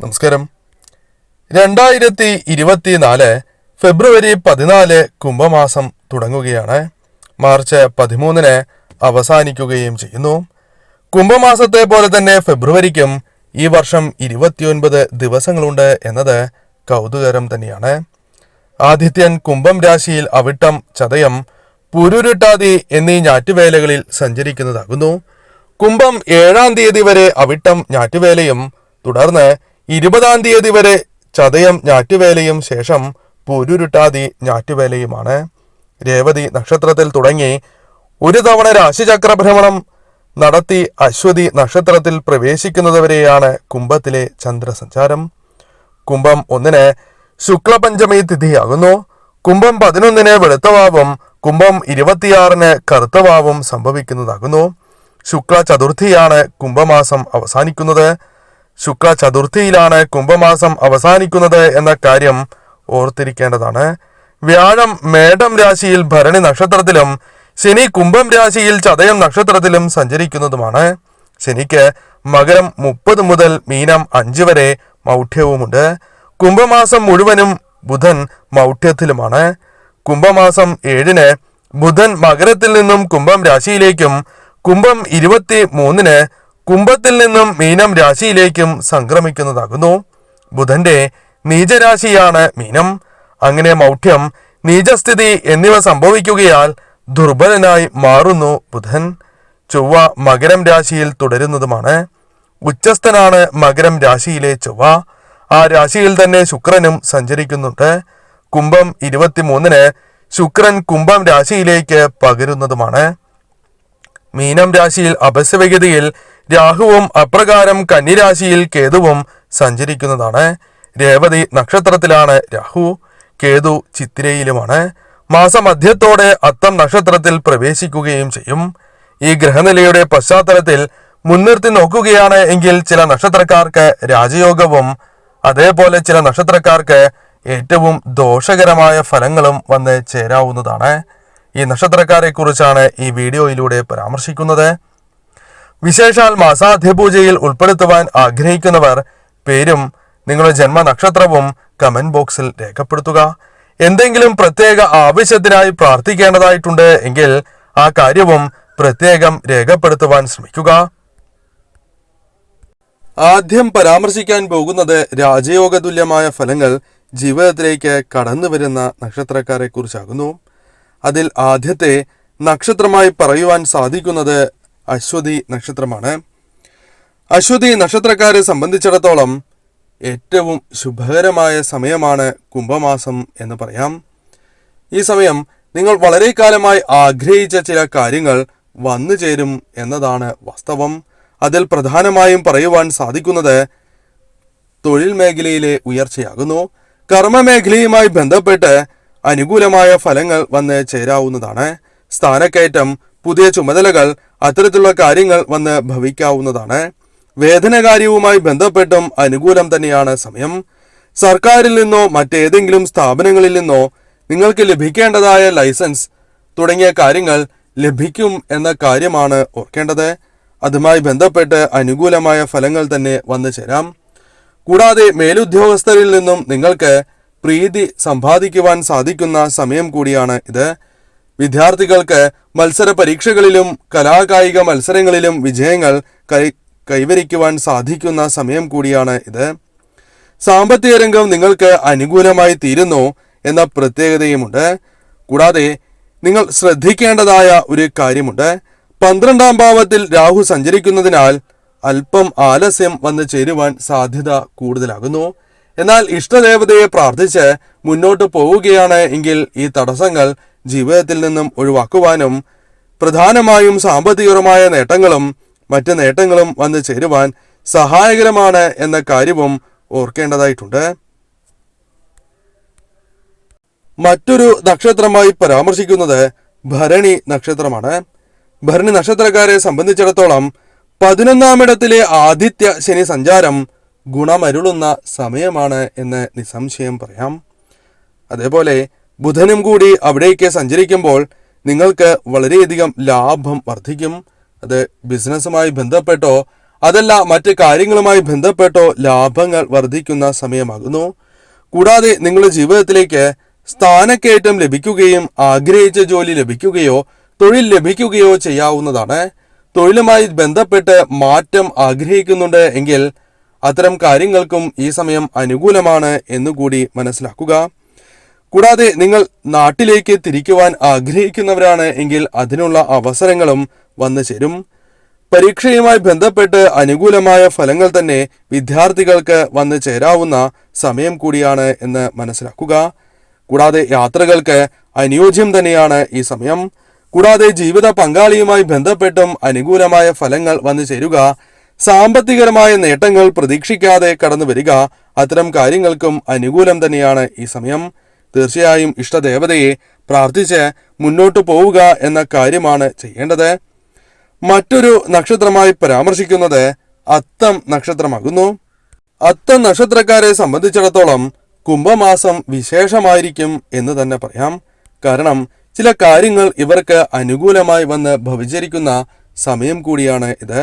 നമസ്കാരം. രണ്ടായിരത്തി ഇരുപത്തിനാല് ഫെബ്രുവരി പതിനാല് കുംഭമാസം തുടങ്ങുകയാണ്. മാർച്ച് പതിമൂന്നിന് അവസാനിക്കുകയും ചെയ്യുന്നു. കുംഭമാസത്തെ പോലെ തന്നെ ഫെബ്രുവരിക്കും ഈ വർഷം ഇരുപത്തിയൊൻപത് ദിവസങ്ങളുണ്ട് എന്നത് കൗതുകരം തന്നെയാണ്. ആദിത്യൻ കുംഭം രാശിയിൽ അവിട്ടം ചതയം പുരുരുട്ടാതി എന്നീ ഞാറ്റുവേലകളിൽ സഞ്ചരിക്കുന്നതാകുന്നു. കുംഭം ഏഴാം തീയതി വരെ അവിട്ടം ഞാറ്റുവേലയും തുടർന്ന് ഇരുപതാം തീയതി വരെ ചതയം ഞാറ്റുവേലയും ശേഷം പുരുരുട്ടാതി ഞാറ്റുവേലയുമാണ്. രേവതി നക്ഷത്രത്തിൽ തുടങ്ങി ഒരു തവണ രാശിചക്ര ഭ്രമണം നടത്തി അശ്വതി നക്ഷത്രത്തിൽ പ്രവേശിക്കുന്നതുവരെയാണ് കുംഭത്തിലെ ചന്ദ്രസഞ്ചാരം. കുംഭം ഒന്നിന് ശുക്ലപഞ്ചമി തിഥിയാകുന്നു. കുംഭം പതിനൊന്നിന് വെളുത്തവാവും. കുംഭം ഇരുപത്തിയാറിന് കറുത്തവാവും സംഭവിക്കുന്നതാകുന്നു. ശുക്ല ചതുർത്ഥിയാണ് കുംഭമാസം അവസാനിക്കുന്നത്. ശുക്ല ചതുർത്ഥിയിലാണ് കുംഭമാസം അവസാനിക്കുന്നത് എന്ന കാര്യം ഓർത്തിരിക്കേണ്ടതാണ്. വ്യാഴം മേടം രാശിയിൽ ഭരണി നക്ഷത്രത്തിലും ശനി കുംഭം രാശിയിൽ ചതയം നക്ഷത്രത്തിലും സഞ്ചരിക്കുന്നതുമാണ്. ശനിക്ക് മകരം മുപ്പത് മുതൽ മീനം അഞ്ച് വരെ മൗഢ്യവുമുണ്ട്. കുംഭമാസം മുഴുവനും ബുധൻ മൗഢ്യത്തിലുമാണ്. കുംഭമാസം ഏഴിന് ബുധൻ മകരത്തിൽ നിന്നും കുംഭം രാശിയിലേക്കും കുംഭം ഇരുപത്തി മൂന്നിന് കുംഭത്തിൽ നിന്നും മീനം രാശിയിലേക്കും സംക്രമിക്കുന്നതാകുന്നു. ബുധന്റെ നീചരാശിയാണ് മീനം. അങ്ങനെ മൗഢ്യം നീചസ്ഥിതി എന്നിവ സംഭവിക്കുകയാൽ ദുർബലനായി മാറുന്നു ബുധൻ. ചൊവ്വ മകരം രാശിയിൽ തുടരുന്നതുമാണ്. ഉച്ചസ്ഥനാണ് മകരം രാശിയിലെ ചൊവ്വ. ആ രാശിയിൽ തന്നെ ശുക്രനും സഞ്ചരിക്കുന്നുണ്ട്. കുംഭം ഇരുപത്തിമൂന്നിന് ശുക്രൻ കുംഭം രാശിയിലേക്ക് പകരുന്നതുമാണ്. മീനം രാശിയിൽ അപസ്യവഗതിയിൽ രാഹുവും അപ്രകാരം കന്നിരാശിയിൽ കേതുവും സഞ്ചരിക്കുന്നതാണ്. രേവതി നക്ഷത്രത്തിലാണ് രാഹു കേതു ചിത്തിരയിലുമാണ്. മാസമധ്യത്തോടെ അത്തം നക്ഷത്രത്തിൽ പ്രവേശിക്കുകയും ചെയ്യും. ഈ ഗ്രഹനിലയുടെ പശ്ചാത്തലത്തിൽ മുൻനിർത്തി നോക്കുകയാണ് എങ്കിൽ ചില നക്ഷത്രക്കാർക്ക് രാജയോഗവും അതേപോലെ ചില നക്ഷത്രക്കാർക്ക് ഏറ്റവും ദോഷകരമായ ഫലങ്ങളും വന്ന് ചേരാവുന്നതാണ്. ഈ നക്ഷത്രക്കാരെ കുറിച്ചാണ് ഈ വീഡിയോയിലൂടെ പരാമർശിക്കുന്നത്. വിശേഷാൽ മാസാധ്യപൂജയിൽ ഉൾപ്പെടുത്തുവാൻ ആഗ്രഹിക്കുന്നവർ പേരും നിങ്ങളുടെ ജന്മ നക്ഷത്രവും കമന്റ് ബോക്സിൽ രേഖപ്പെടുത്തുക. എന്തെങ്കിലും പ്രത്യേക ആവശ്യത്തിനായി പ്രാർത്ഥിക്കേണ്ടതായിട്ടുണ്ട് എങ്കിൽ ആ കാര്യവും പ്രത്യേകം രേഖപ്പെടുത്തുവാൻ ശ്രമിക്കുക. ആദ്യം പരാമർശിക്കാൻ പോകുന്നത് രാജയോഗതുല്യമായ ഫലങ്ങൾ ജീവിതത്തിലേക്ക് കടന്നു വരുന്ന നക്ഷത്രക്കാരെ കുറിച്ചാകുന്നു അതിൽ ആദ്യത്തെ നക്ഷത്രമായി പറയുവാൻ സാധിക്കുന്നത് അശ്വതി നക്ഷത്രമാണ്. അശ്വതി നക്ഷത്രക്കാരെ സംബന്ധിച്ചിടത്തോളം ഏറ്റവും ശുഭകരമായ സമയമാണ് കുംഭമാസം എന്ന് പറയാം. ഈ സമയം നിങ്ങൾ വളരെ കാലമായി ആഗ്രഹിച്ച ചില കാര്യങ്ങൾ വന്നു ചേരും എന്നതാണ് വാസ്തവം. അതിൽ പ്രധാനമായും പറയുവാൻ സാധിക്കുന്നത് തൊഴിൽ മേഖലയിലെ ഉയർച്ചയാകുന്നു. കർമ്മ മേഖലയുമായി ബന്ധപ്പെട്ട് അനുകൂലമായ ഫലങ്ങൾ വന്ന് ചേരാവുന്നതാണ്. സ്ഥാനക്കയറ്റം പുതിയ ചുമതലകൾ അത്തരത്തിലുള്ള കാര്യങ്ങൾ വന്ന് ഭവിക്കാവുന്നതാണ്. വേതനകാര്യവുമായി ബന്ധപ്പെട്ടും അനുകൂലം തന്നെയാണ് സമയം. സർക്കാരിൽ നിന്നോ മറ്റേതെങ്കിലും സ്ഥാപനങ്ങളിൽ നിന്നോ നിങ്ങൾക്ക് ലഭിക്കേണ്ടതായ ലൈസൻസ് തുടങ്ങിയ കാര്യങ്ങൾ ലഭിക്കും എന്ന കാര്യമാണ് ഓർക്കേണ്ടത്. അതുമായി ബന്ധപ്പെട്ട് അനുകൂലമായ ഫലങ്ങൾ തന്നെ വന്നു ചേരാം. കൂടാതെ മേലുദ്യോഗസ്ഥരിൽ നിന്നും നിങ്ങൾക്ക് പ്രീതി സമ്പാദിക്കുവാൻ സാധിക്കുന്ന സമയം കൂടിയാണ് ഇത്. വിദ്യാർത്ഥികൾക്ക് മത്സര പരീക്ഷകളിലും കലാകായിക മത്സരങ്ങളിലും വിജയങ്ങൾ കൈ കൈവരിക്കുവാൻ സാധിക്കുന്ന സമയം കൂടിയാണ് ഇത്. സാമ്പത്തിക രംഗം നിങ്ങൾക്ക് അനുകൂലമായി തീരുന്നു എന്ന പ്രത്യേകതയുമുണ്ട്. കൂടാതെ നിങ്ങൾ ശ്രദ്ധിക്കേണ്ടതായ ഒരു കാര്യമുണ്ട്. പന്ത്രണ്ടാം ഭാവത്തിൽ രാഹു സഞ്ചരിക്കുന്നതിനാൽ അല്പം ആലസ്യം വന്നു ചേരുവാൻ സാധ്യത കൂടുതലാകുന്നു. എന്നാൽ ഇഷ്ടദേവതയെ പ്രാർത്ഥിച്ച് മുന്നോട്ട് പോവുകയാണ് എങ്കിൽ ഈ തടസ്സങ്ങൾ ജീവിതത്തിൽ നിന്നും ഒഴിവാക്കുവാനും പ്രധാനമായും സാമ്പത്തികപരമായ നേട്ടങ്ങളും മറ്റ് നേട്ടങ്ങളും വന്നു ചേരുവാൻ സഹായകരമാണ് എന്ന കാര്യവും ഓർക്കേണ്ടതായിട്ടുണ്ട്. മറ്റൊരു നക്ഷത്രമായി പരാമർശിക്കുന്നത് ഭരണി നക്ഷത്രമാണ്. ഭരണി നക്ഷത്രക്കാരെ സംബന്ധിച്ചിടത്തോളം പതിനൊന്നാമിടത്തിലെ ആദിത്യ ശനി സഞ്ചാരം ഗുണമരുളുന്ന സമയമാണ് എന്ന് നിസ്സംശയം പറയാം. അതേപോലെ ബുധനും കൂടി അവിടേക്ക് സഞ്ചരിക്കുമ്പോൾ നിങ്ങൾക്ക് വളരെയധികം ലാഭം വർദ്ധിക്കും. അത് ബിസിനസ്സുമായി ബന്ധപ്പെട്ടോ അതല്ല മറ്റ് കാര്യങ്ങളുമായി ബന്ധപ്പെട്ടോ ലാഭങ്ങൾ വർദ്ധിക്കുന്ന സമയമാകുന്നു. കൂടാതെ നിങ്ങളുടെ ജീവിതത്തിലേക്ക് സ്ഥാനക്കയറ്റം ലഭിക്കുകയും ആഗ്രഹിച്ച ജോലി ലഭിക്കുകയോ തൊഴിൽ ലഭിക്കുകയോ ചെയ്യാവുന്നതാണ്. തൊഴിലുമായി ബന്ധപ്പെട്ട് മാറ്റം ആഗ്രഹിക്കുന്നുണ്ട് എങ്കിൽ അത്തരം കാര്യങ്ങൾക്കും ഈ സമയം അനുകൂലമാണ് എന്നുകൂടി മനസ്സിലാക്കുക. കൂടാതെ നിങ്ങൾ നാട്ടിലേക്ക് തിരിക്കുവാൻ ആഗ്രഹിക്കുന്നവരാണ് എങ്കിൽ അതിനുള്ള അവസരങ്ങളും വന്നു ചേരും. പരീക്ഷയുമായി ബന്ധപ്പെട്ട് അനുകൂലമായ ഫലങ്ങൾ തന്നെ വിദ്യാർത്ഥികൾക്ക് വന്നു ചേരാവുന്ന സമയം കൂടിയാണ് എന്ന് മനസ്സിലാക്കുക. കൂടാതെ യാത്രകൾക്ക് അനുയോജ്യം തന്നെയാണ് ഈ സമയം. കൂടാതെ ജീവിത പങ്കാളിയുമായി ബന്ധപ്പെട്ടും അനുകൂലമായ ഫലങ്ങൾ വന്നു ചേരുക സാമ്പത്തികരമായ നേട്ടങ്ങൾ പ്രതീക്ഷിക്കാതെ കടന്നു വരിക അത്തരം കാര്യങ്ങൾക്കും അനുകൂലം തന്നെയാണ് ഈ സമയം. തീർച്ചയായും ഇഷ്ടദേവതയെ പ്രാർത്ഥിച്ച് മുന്നോട്ടു പോവുക എന്ന കാര്യമാണ് ചെയ്യേണ്ടത്. മറ്റൊരു നക്ഷത്രമായി പരാമർശിക്കുന്നത് അത്തം നക്ഷത്രമാകുന്നു. അത്തം നക്ഷത്രക്കാരെ സംബന്ധിച്ചിടത്തോളം കുംഭമാസം വിശേഷമായിരിക്കും എന്ന് തന്നെ പറയാം. കാരണം ചില കാര്യങ്ങൾ ഇവർക്ക് അനുകൂലമായി വന്ന് ഭവിച്ചിരിക്കുന്ന സമയം കൂടിയാണ് ഇത്.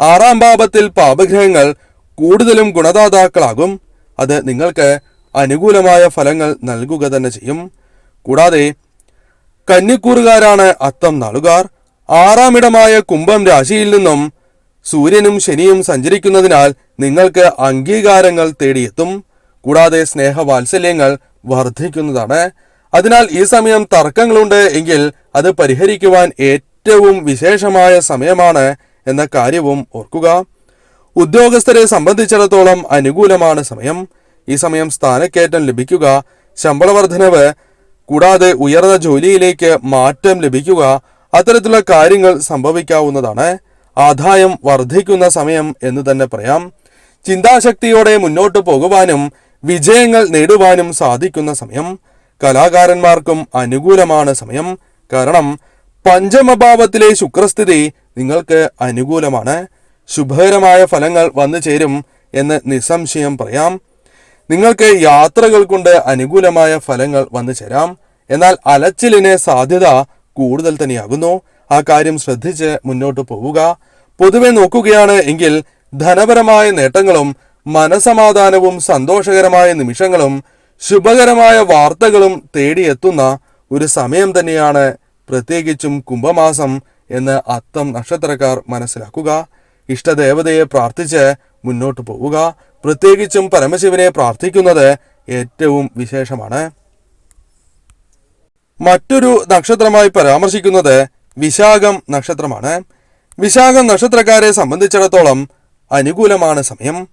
ആറാം ഭാവത്തിൽ പാപഗ്രഹങ്ങൾ കൂടുതലും ഗുണദാതാക്കളാകും. അത് നിങ്ങൾക്ക് അനുകൂലമായ ഫലങ്ങൾ നൽകുക തന്നെ ചെയ്യും. കൂടാതെ കന്നിക്കൂറുകാരാണ് അത്തം നാളുകാർ. ആറാമിടമായ കുംഭം രാശിയിൽ നിന്നും സൂര്യനും ശനിയും സഞ്ചരിക്കുന്നതിനാൽ നിങ്ങൾക്ക് അംഗീകാരങ്ങൾ തേടിയെത്തും. കൂടാതെ സ്നേഹവാത്സല്യങ്ങൾ വർദ്ധിക്കുന്നതാണ്. അതിനാൽ ഈ സമയം തർക്കങ്ങളുണ്ട് എങ്കിൽ അത് പരിഹരിക്കുവാൻ ഏറ്റവും വിശേഷമായ സമയമാണ് എന്ന കാര്യവും ഓർക്കുക. ഉദ്യോഗസ്ഥരെ സംബന്ധിച്ചിടത്തോളം അനുകൂലമാണ് സമയം. ഈ സമയം സ്ഥാനക്കയറ്റം ലഭിക്കുക ശമ്പള വർധനവ് കൂടാതെ ഉയർന്ന ജോലിയിലേക്ക് മാറ്റം ലഭിക്കുക അത്തരത്തിലുള്ള കാര്യങ്ങൾ സംഭവിക്കാവുന്നതാണ്. ആദായം വർദ്ധിക്കുന്ന സമയം എന്ന് തന്നെ പറയാം. ചിന്താശക്തിയോടെ മുന്നോട്ട് പോകുവാനും വിജയങ്ങൾ നേടുവാനും സാധിക്കുന്ന സമയം. കലാകാരന്മാർക്കും അനുകൂലമാണ് സമയം. കാരണം പഞ്ചമഭാവത്തിലെ ശുക്രസ്ഥിതി നിങ്ങൾക്ക് അനുകൂലമാണ്. ശുഭകരമായ ഫലങ്ങൾ വന്നു ചേരും എന്ന് നിസ്സംശയം പറയാം. നിങ്ങൾക്ക് യാത്രകൾ കൊണ്ട് അനുകൂലമായ ഫലങ്ങൾ വന്നു ചേരാം. എന്നാൽ അലച്ചിലിന് സാധ്യത കൂടുതൽ തന്നെയാകുന്നു. ആ കാര്യം ശ്രദ്ധിച്ച് മുന്നോട്ട് പോവുക. പൊതുവെ നോക്കുകയാണ് എങ്കിൽ ധനപരമായ നേട്ടങ്ങളും മനസമാധാനവും സന്തോഷകരമായ നിമിഷങ്ങളും ശുഭകരമായ വാർത്തകളും തേടിയെത്തുന്ന ഒരു സമയം തന്നെയാണ് പ്രത്യേകിച്ചും കുംഭമാസം എന്ന് അത്തം നക്ഷത്രക്കാർ മനസ്സിലാക്കുക. ഇഷ്ടദേവതയെ പ്രാർത്ഥിച്ച് മുന്നോട്ട് പോവുക. പ്രത്യേകിച്ചും പരമശിവനെ പ്രാർത്ഥിക്കുന്നത് ഏറ്റവും വിശേഷമാണ്. മറ്റൊരു നക്ഷത്രമായി പരാമർശിക്കുന്നത് വിശാഖം നക്ഷത്രമാണ്. വിശാഖം നക്ഷത്രക്കാരെ സംബന്ധിച്ചിടത്തോളം അനുകൂലമാണ് സമയം.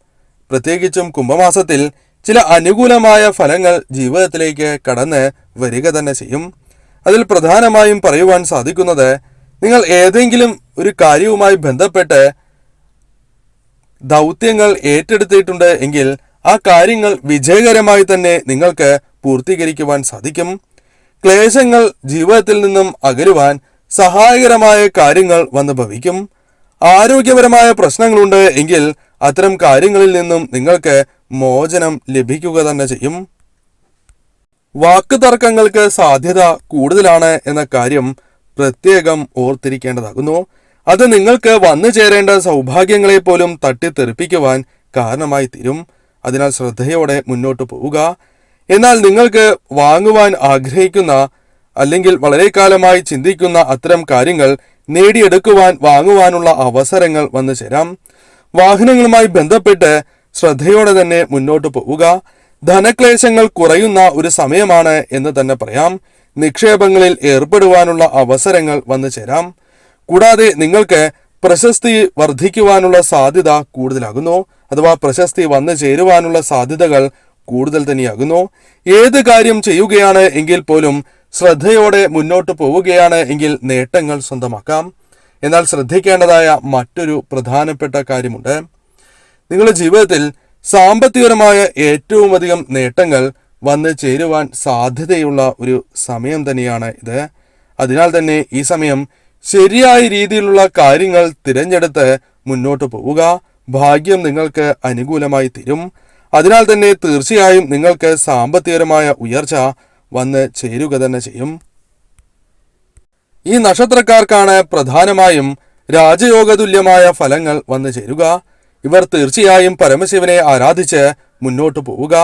പ്രത്യേകിച്ചും കുംഭമാസത്തിൽ ചില അനുകൂലമായ ഫലങ്ങൾ ജീവിതത്തിലേക്ക് കടന്ന് വരിക തന്നെ ചെയ്യും. അതിൽ പ്രധാനമായും പറയുവാൻ സാധിക്കുന്നത് നിങ്ങൾ ഏതെങ്കിലും ഒരു കാര്യവുമായി ബന്ധപ്പെട്ട് ദൗത്യങ്ങൾ ഏറ്റെടുത്തിട്ടുണ്ട് എങ്കിൽ ആ കാര്യങ്ങൾ വിജയകരമായി തന്നെ നിങ്ങൾക്ക് പൂർത്തീകരിക്കുവാൻ സാധിക്കും. ക്ലേശങ്ങൾ ജീവിതത്തിൽ നിന്നും അകലുവാൻ സഹായകരമായ കാര്യങ്ങൾ വന്ന് ഭവിക്കും. ആരോഗ്യപരമായ പ്രശ്നങ്ങളുണ്ട് എങ്കിൽ അത്തരം കാര്യങ്ങളിൽ നിന്നും നിങ്ങൾക്ക് മോചനം ലഭിക്കുക തന്നെ ചെയ്യും. വാക്കുതർക്കങ്ങൾക്ക് സാധ്യത കൂടുതലാണ് എന്ന കാര്യം പ്രത്യേകം ഓർത്തിരിക്കേണ്ടതാകുന്നു. അത് നിങ്ങൾക്ക് വന്നു ചേരേണ്ട സൗഭാഗ്യങ്ങളെ പോലും തട്ടിത്തെറിപ്പിക്കുവാൻ കാരണമായി തീരും. അതിനാൽ ശ്രദ്ധയോടെ മുന്നോട്ട് പോവുക. എന്നാൽ നിങ്ങൾക്ക് വാങ്ങുവാൻ ആഗ്രഹിക്കുന്ന അല്ലെങ്കിൽ വളരെ കാലമായി ചിന്തിക്കുന്ന അത്തരം കാര്യങ്ങൾ നേടിയെടുക്കുവാൻ വാങ്ങുവാനുള്ള അവസരങ്ങൾ വന്നു ചേരാം. വാഹനങ്ങളുമായി ബന്ധപ്പെട്ട് ശ്രദ്ധയോടെ തന്നെ മുന്നോട്ട് പോവുക. ധനക്ലേശങ്ങൾ കുറയുന്ന ഒരു സമയമാണ് എന്ന് തന്നെ പറയാം. നിക്ഷേപങ്ങളിൽ ഏർപ്പെടുവാനുള്ള അവസരങ്ങൾ വന്നു ചേരാം. കൂടാതെ നിങ്ങൾക്ക് പ്രശസ്തി വർദ്ധിക്കുവാനുള്ള സാധ്യത കൂടുതലാകുന്നു. അഥവാ പ്രശസ്തി വന്നു ചേരുവാനുള്ള സാധ്യതകൾ കൂടുതൽ തന്നെയാകുന്നു. ഏത് കാര്യം ചെയ്യുകയാണ് എങ്കിൽ പോലും ശ്രദ്ധയോടെ മുന്നോട്ട് പോവുകയാണ് എങ്കിൽ നേട്ടങ്ങൾ സ്വന്തമാക്കാം. എന്നാൽ ശ്രദ്ധിക്കേണ്ടതായ മറ്റൊരു പ്രധാനപ്പെട്ട കാര്യമുണ്ട്. നിങ്ങളുടെ ജീവിതത്തിൽ സാമ്പത്തികപരമായ ഏറ്റവും അധികം നേട്ടങ്ങൾ വന്ന് ചേരുവാൻ സാധ്യതയുള്ള ഒരു സമയം തന്നെയാണ് ഇത്. അതിനാൽ തന്നെ ഈ സമയം ശരിയായ രീതിയിലുള്ള കാര്യങ്ങൾ തിരഞ്ഞെടുത്ത് മുന്നോട്ട് പോവുക. ഭാഗ്യം നിങ്ങൾക്ക് അനുകൂലമായി തീരും. അതിനാൽ തന്നെ തീർച്ചയായും നിങ്ങൾക്ക് സാമ്പത്തികപരമായ ഉയർച്ച വന്ന് ചേരുക തന്നെ ചെയ്യും. ഈ നക്ഷത്രക്കാർക്കാണ് പ്രധാനമായും രാജയോഗതുല്യമായ ഫലങ്ങൾ വന്നു ചേരുക. ഇവർ തീർച്ചയായും പരമശിവനെ ആരാധിച്ച് മുന്നോട്ട് പോവുക.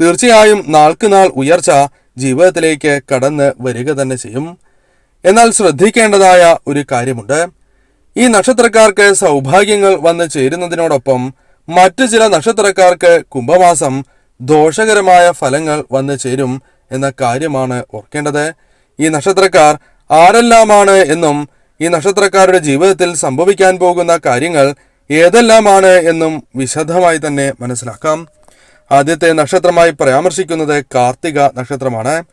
തീർച്ചയായും നാൾക്ക് നാൾ ഉയർച്ച ജീവിതത്തിലേക്ക് കടന്ന് വരിക തന്നെ ചെയ്യും. എന്നാൽ ശ്രദ്ധിക്കേണ്ടതായ ഒരു കാര്യമുണ്ട്. ഈ നക്ഷത്രക്കാർക്ക് സൗഭാഗ്യങ്ങൾ വന്നു ചേരുന്നതിനോടൊപ്പം മറ്റു ചില നക്ഷത്രക്കാർക്ക് കുംഭമാസം ദോഷകരമായ ഫലങ്ങൾ വന്നു ചേരും എന്ന കാര്യമാണ് ഓർക്കേണ്ടത്. ഈ നക്ഷത്രക്കാർ ആരെല്ലാമാണ് എന്നും ഈ നക്ഷത്രക്കാരുടെ ജീവിതത്തിൽ സംഭവിക്കാൻ പോകുന്ന കാര്യങ്ങൾ ഏതെല്ലാമാണ് എന്നും വിശദമായി തന്നെ മനസ്സിലാക്കാം. ആദ്യത്തെ നക്ഷത്രമായി പരാമർശിക്കുന്നത് കാർത്തിക നക്ഷത്രമാണ്.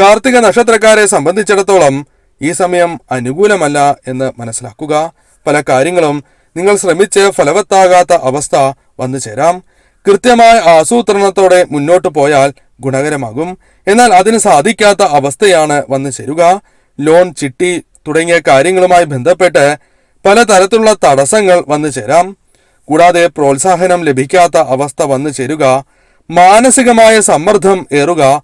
കാർത്തിക നക്ഷത്രക്കാരെ സംബന്ധിച്ചിടത്തോളം ഈ സമയം അനുകൂലമല്ല എന്ന് മനസ്സിലാക്കുക. പല കാര്യങ്ങളും നിങ്ങൾ ശ്രമിച്ച് ഫലവത്താകാത്ത അവസ്ഥ വന്നു ചേരാം. കൃത്യമായ ആസൂത്രണത്തോടെ മുന്നോട്ട് പോയാൽ ഗുണകരമാകും. എന്നാൽ അതിന് സാധിക്കാത്ത അവസ്ഥയാണ് വന്നു ചേരുക. ലോൺ ചിട്ടി തുടങ്ങിയ കാര്യങ്ങളുമായി ബന്ധപ്പെട്ട് പലതരത്തിലുള്ള തടസ്സങ്ങൾ വന്നു ചേരാം. കൂടാതെ പ്രോത്സാഹനം ലഭിക്കാത്ത അവസ്ഥ വന്നു ചേരുക മാനസികമായ സമ്മർദ്ദം ഏറുക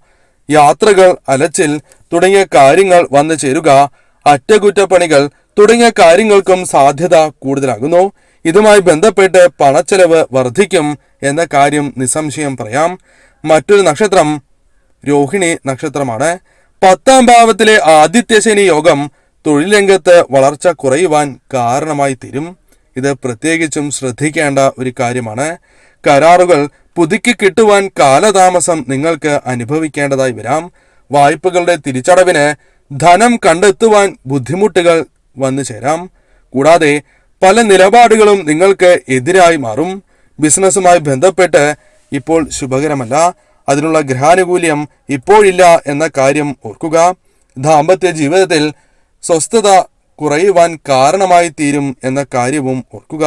യാത്രകൾ അലച്ചിൽ തുടങ്ങിയ കാര്യങ്ങൾ വന്നു ചേരുക അറ്റകുറ്റപ്പണികൾ തുടങ്ങിയ കാര്യങ്ങൾക്കും സാധ്യത കൂടുതലാകുന്നു. ഇതുമായി ബന്ധപ്പെട്ട് പണച്ചെലവ് വർദ്ധിക്കും എന്ന കാര്യം നിസ്സംശയം പറയാം. മറ്റൊരു നക്ഷത്രം രോഹിണി നക്ഷത്രമാണ്. പത്താം ഭാവത്തിലെ ആദിത്യശനി യോഗം തൊഴിൽ രംഗത്ത് വളർച്ച കുറയുവാൻ കാരണമായി തീരും. ഇത് പ്രത്യേകിച്ചും ശ്രദ്ധിക്കേണ്ട ഒരു കാര്യമാണ്. കരാറുകൾ പുതുക്കി കിട്ടുവാൻ കാലതാമസം നിങ്ങൾക്ക് അനുഭവിക്കേണ്ടതായി വരാം. വായ്പകളുടെ തിരിച്ചടവിന് ധനം കണ്ടെത്തുവാൻ ബുദ്ധിമുട്ടുകൾ വന്നു ചേരാം. കൂടാതെ പല നിലപാടുകളും നിങ്ങൾക്ക് എതിരായി മാറും. ബിസിനസ്സുമായി ബന്ധപ്പെട്ട് ഇപ്പോൾ ശുഭകരമല്ല. അതിനുള്ള ഗ്രഹാനുകൂല്യം ഇപ്പോഴില്ല എന്ന കാര്യം ഓർക്കുക. ദാമ്പത്യ ജീവിതത്തിൽ സ്വസ്ഥത കുറയുവാൻ കാരണമായി തീരും എന്ന കാര്യവും ഓർക്കുക.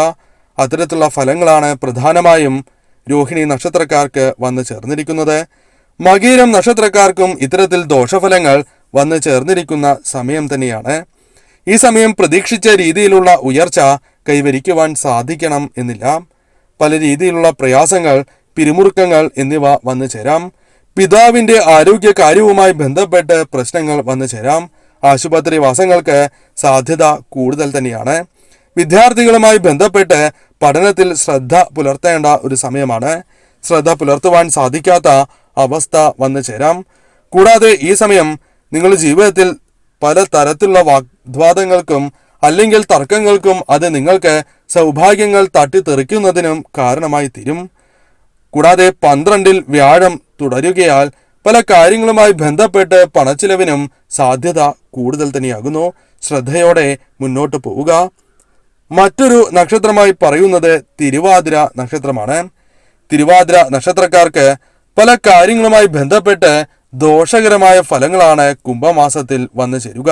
അത്തരത്തിലുള്ള ഫലങ്ങളാണ് പ്രധാനമായും രോഹിണി നക്ഷത്രക്കാർക്ക് വന്നു ചേർന്നിരിക്കുന്നത്. മകീരം നക്ഷത്രക്കാർക്കും ഇത്തരത്തിൽ ദോഷഫലങ്ങൾ വന്നു ചേർന്നിരിക്കുന്ന സമയം തന്നെയാണ്. ഈ സമയം പ്രതീക്ഷിച്ച രീതിയിലുള്ള ഉയർച്ച കൈവരിക്കുവാൻ സാധിക്കണം എന്നില്ല. പല രീതിയിലുള്ള പ്രയാസങ്ങൾ പിരിമുറുക്കങ്ങൾ എന്നിവ വന്നു ചേരാം. പിതാവിന്റെ ആരോഗ്യ കാര്യവുമായി ബന്ധപ്പെട്ട് പ്രശ്നങ്ങൾ വന്നു ചേരാം. ആശുപത്രി വാസങ്ങൾക്ക് സാധ്യത കൂടുതൽ തന്നെയാണ്. വിദ്യാർത്ഥികളുമായി ബന്ധപ്പെട്ട് പഠനത്തിൽ ശ്രദ്ധ പുലർത്തേണ്ട ഒരു സമയമാണ്. ശ്രദ്ധ പുലർത്തുവാൻ സാധിക്കാത്ത അവസ്ഥ വന്നു ചേരാം. കൂടാതെ ഈ സമയം നിങ്ങളുടെ ജീവിതത്തിൽ പല തരത്തിലുള്ള വാഗ്വാദങ്ങൾക്കും അല്ലെങ്കിൽ തർക്കങ്ങൾക്കും അത് നിങ്ങൾക്ക് സൗഭാഗ്യങ്ങൾ തട്ടിത്തെറിക്കുന്നതിനും കാരണമായി തീരും. കൂടാതെ പന്ത്രണ്ടിൽ വ്യാഴം തുടരുകയാൽ പല കാര്യങ്ങളുമായി ബന്ധപ്പെട്ട് പണച്ചിലവിനും സാധ്യത കൂടുതൽ തന്നെയാകുന്നു. ശ്രദ്ധയോടെ മുന്നോട്ട് പോവുക. മറ്റൊരു നക്ഷത്രമായി പറയുന്നത് തിരുവാതിര നക്ഷത്രമാണ്. തിരുവാതിര നക്ഷത്രക്കാർക്ക് പല കാര്യങ്ങളുമായി ബന്ധപ്പെട്ട് ദോഷകരമായ ഫലങ്ങളാണ് കുംഭമാസത്തിൽ വന്നു ചേരുക.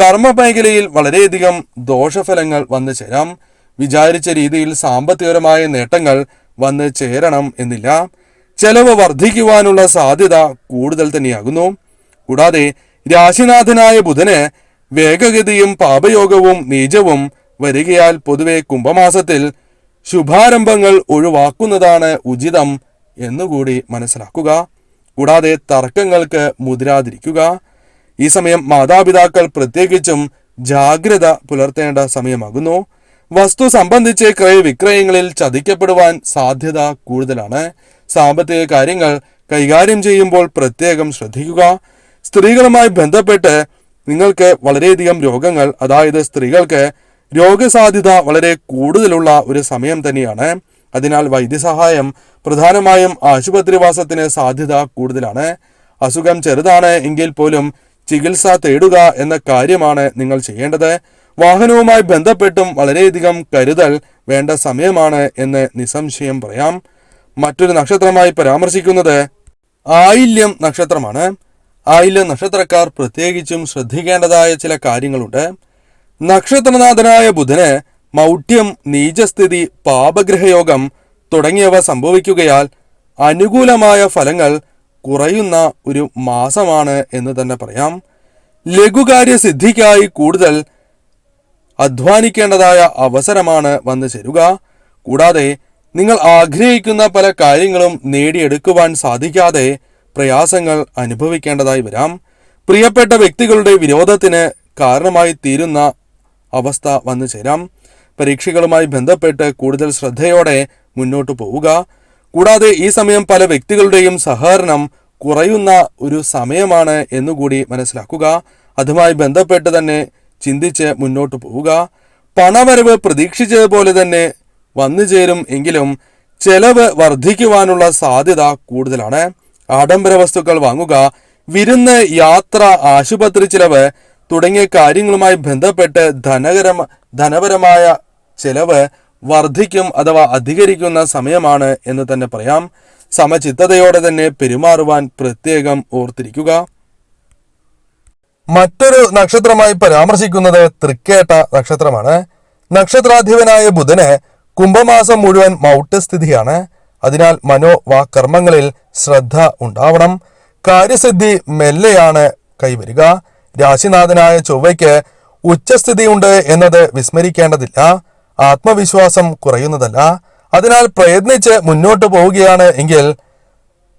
കർമ്മ മേഖലയിൽ വളരെയധികം ദോഷഫലങ്ങൾ വന്നു ചേരാം. വിചാരിച്ച രീതിയിൽ സാമ്പത്തികപരമായ നേട്ടങ്ങൾ വന്ന് ചേരണം എന്നില്ല. ചെലവ് വർദ്ധിക്കുവാനുള്ള സാധ്യത കൂടുതൽ തന്നെയാകുന്നു. കൂടാതെ രാശിനാഥനായ ബുധന് വേഗഗതിയും പാപയോഗവും നീചവും വരികയാൽ പൊതുവെ കുംഭമാസത്തിൽ ശുഭാരംഭങ്ങൾ ഒഴിവാക്കുന്നതാണ് ഉചിതം എന്നുകൂടി മനസ്സിലാക്കുക. കൂടാതെ തർക്കങ്ങൾക്ക് മുതിരാതിരിക്കുക. ഈ സമയം മാതാപിതാക്കൾ പ്രത്യേകിച്ചും ജാഗ്രത പുലർത്തേണ്ട സമയമാകുന്നു. വസ്തു സംബന്ധിച്ച് ക്രയവിക്രയങ്ങളിൽ ചതിക്കപ്പെടുവാൻ സാധ്യത കൂടുതലാണ്. സാമ്പത്തിക കാര്യങ്ങൾ കൈകാര്യം ചെയ്യുമ്പോൾ പ്രത്യേകം ശ്രദ്ധിക്കുക. സ്ത്രീകളുമായി ബന്ധപ്പെട്ട് നിങ്ങൾക്ക് വളരെയധികം രോഗങ്ങൾ അതായത് സ്ത്രീകൾക്ക് രോഗസാധ്യത വളരെ കൂടുതലുള്ള ഒരു സമയം തന്നെയാണ്. അതിനാൽ വൈദ്യസഹായം പ്രധാനമായും ആശുപത്രിവാസത്തിന് സാധ്യത കൂടുതലാണ്. അസുഖം ചെറുതാണ് എങ്കിൽ പോലും ചികിത്സ തേടുക എന്ന കാര്യമാണ് നിങ്ങൾ ചെയ്യേണ്ടത്. വാഹനവുമായി ബന്ധപ്പെട്ടും വളരെയധികം കരുതൽ വേണ്ട സമയമാണ് എന്ന് നിസ്സംശയം പറയാം. മറ്റൊരു നക്ഷത്രമായി പരാമർശിക്കുന്നത് ആയില്യം നക്ഷത്രമാണ്. ആയില്യം നക്ഷത്രക്കാർ പ്രത്യേകിച്ചും ശ്രദ്ധിക്കേണ്ടതായ ചില കാര്യങ്ങളുണ്ട്. നക്ഷത്രനാഥനായ ബുധന് മൗഢ്യം നീചസ്ഥിതി പാപഗ്രഹയോഗം തുടങ്ങിയവ സംഭവിക്കുകയാൽ അനുകൂലമായ ഫലങ്ങൾ കുറയുന്ന ഒരു മാസമാണ് എന്ന് തന്നെ പറയാം. ലഘുകാര്യ സിദ്ധിക്കായി കൂടുതൽ അധ്വാനിക്കേണ്ടതായ അവസരമാണ് വന്നു ചേരുക. കൂടാതെ നിങ്ങൾ ആഗ്രഹിക്കുന്ന പല കാര്യങ്ങളും നേടിയെടുക്കുവാൻ സാധിക്കാതെ പ്രയാസങ്ങൾ അനുഭവിക്കേണ്ടതായി വരാം. പ്രിയപ്പെട്ട വ്യക്തികളുടെ വിനോദത്തിന് കാരണമായി തീരുന്ന അവസ്ഥ വന്നു ചേരാം. പരീക്ഷകളുമായി ബന്ധപ്പെട്ട് കൂടുതൽ ശ്രദ്ധയോടെ മുന്നോട്ടു പോവുക. കൂടാതെ ഈ സമയം പല വ്യക്തികളുടെയും സഹകരണം കുറയുന്ന ഒരു സമയമാണ് എന്നുകൂടി മനസ്സിലാക്കുക. അതുമായി ബന്ധപ്പെട്ട് തന്നെ ചിന്തിച്ച് മുന്നോട്ട് പോവുക. പണവരവ് പ്രതീക്ഷിച്ചതുപോലെ തന്നെ വന്നു ചേരും എങ്കിലും ചെലവ് വർദ്ധിക്കുവാനുള്ള സാധ്യത കൂടുതലാണ്. ആഡംബര വസ്തുക്കൾ വാങ്ങുക വിരുന്ന് യാത്ര ആശുപത്രി ചിലവ് തുടങ്ങിയ കാര്യങ്ങളുമായി ബന്ധപ്പെട്ട് ധനകരമ ധനപരമായ ചെലവ് വർദ്ധിക്കും അഥവാ അധികരിക്കുന്ന സമയമാണ് എന്ന് തന്നെ പറയാം. സമചിത്തതയോടെ തന്നെ പെരുമാറുവാൻ പ്രത്യേകം ഓർത്തിരിക്കുക. മറ്റൊരു നക്ഷത്രമായി പരാമർശിക്കുന്നത് തൃക്കേട്ട നക്ഷത്രമാണ്. നക്ഷത്രാധിപനായ ബുധന് കുംഭമാസം മുഴുവൻ മൗട്ട് സ്ഥിതിയാണ് അതിനാൽ മനോവാകർമ്മങ്ങളിൽ ശ്രദ്ധ ഉണ്ടാവണം. കാര്യസിദ്ധി മെല്ലെയാണ് കൈവരിക. രാശിനാഥനായ ചൊവ്വയ്ക്ക് ഉച്ചസ്ഥിതിയുണ്ട് എന്നത് വിസ്മരിക്കേണ്ടതില്ല. ആത്മവിശ്വാസം കുറയുന്നതല്ല. അതിനാൽ പ്രയത്നിച്ച് മുന്നോട്ട് പോവുകയാണ് എങ്കിൽ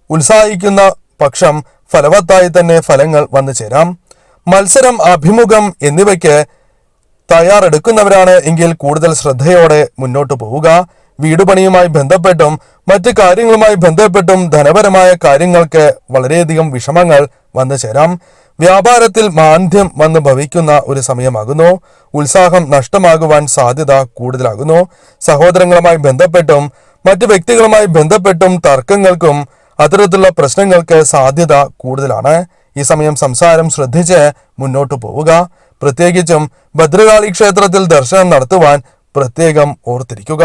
ഉത്സാഹിക്കുന്ന പക്ഷം ഫലവത്തായി തന്നെ ഫലങ്ങൾ വന്നു ചേരാം മത്സരം അഭിമുഖം എന്നിവയ്ക്ക് തയ്യാറെടുക്കുന്നവരാണ് എങ്കിൽ കൂടുതൽ ശ്രദ്ധയോടെ മുന്നോട്ട് പോവുക. വീടുപണിയുമായി ബന്ധപ്പെട്ടും മറ്റ് കാര്യങ്ങളുമായി ബന്ധപ്പെട്ടും ധനപരമായ കാര്യങ്ങൾക്ക് വളരെയധികം വിഷമങ്ങൾ വന്നു ചേരാം. വ്യാപാരത്തിൽ മാന്ദ്യം വന്ന് ഭവിക്കുന്ന ഒരു സമയമാകുന്നു. ഉത്സാഹം നഷ്ടമാകുവാൻ സാധ്യത കൂടുതലാകുന്നു. സഹോദരങ്ങളുമായി ബന്ധപ്പെട്ടും മറ്റ് വ്യക്തികളുമായി ബന്ധപ്പെട്ടും തർക്കങ്ങൾക്കും അത്തരത്തിലുള്ള പ്രശ്നങ്ങൾക്ക് സാധ്യത കൂടുതലാണ്. ഈ സമയം സംസാരം ശ്രദ്ധിച്ച് മുന്നോട്ട് പോവുക. പ്രത്യേകിച്ചും ഭദ്രകാളി ക്ഷേത്രത്തിൽ ദർശനം നടത്തുവാൻ പ്രത്യേകം ഓർത്തിരിക്കുക.